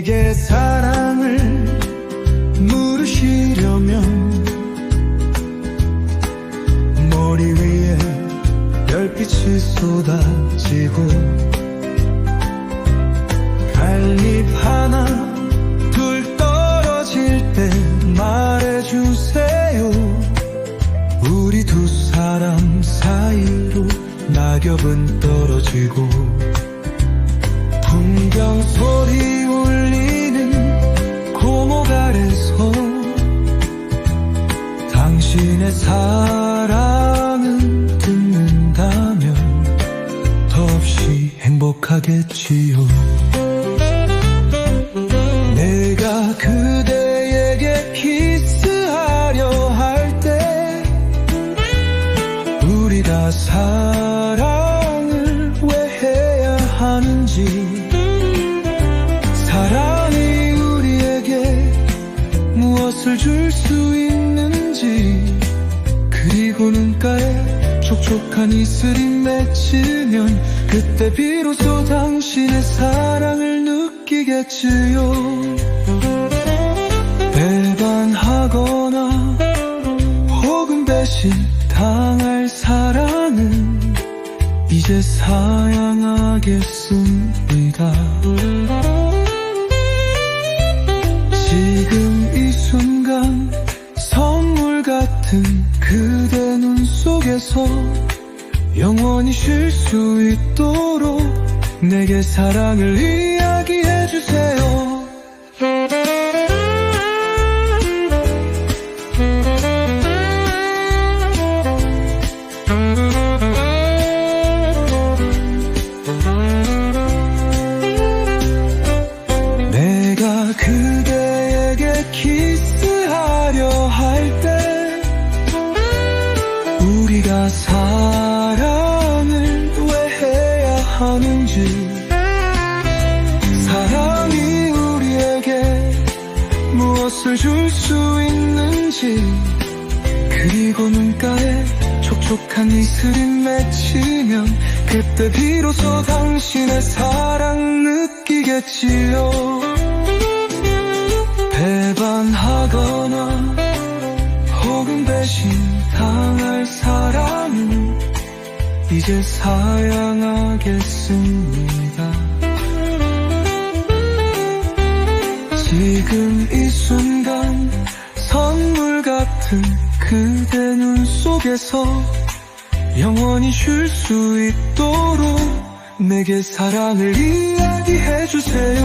내게 사랑을 물으시려면 머리 위에 별빛이 쏟아지고 갈잎 하나 둘 떨어질 때 말해주세요. 우리 두 사람 사이로 낙엽은 떨어지고 풍경 당신의 사랑은 듣는다면 더없이 행복하겠지요. 내가 그대에게 키스하려 할 때 우리가 사랑을 왜 해야 하는지 사랑이 우리에게 무엇을 줄 수 있는지 그리고 눈가에 촉촉한 이슬이 맺히면 그때 비로소 당신의 사랑을 느끼겠지요 배반하거나 혹은 배신 당할 사랑은 이제 사양하겠습니다. 속에서 영원히 쉴 수 있도록 내게 사랑을 하는지 사랑이 우리에게 무엇을 줄 수 있는지 그리고 눈가에 촉촉한 이슬이 맺히면 그때 비로소 당신의 사랑 느끼겠지요. 배반하 이제 사양하겠습니다 지금 이 순간 선물 같은 그대 눈 속에서 영원히 쉴 수 있도록 내게 사랑을 이야기해 주세요.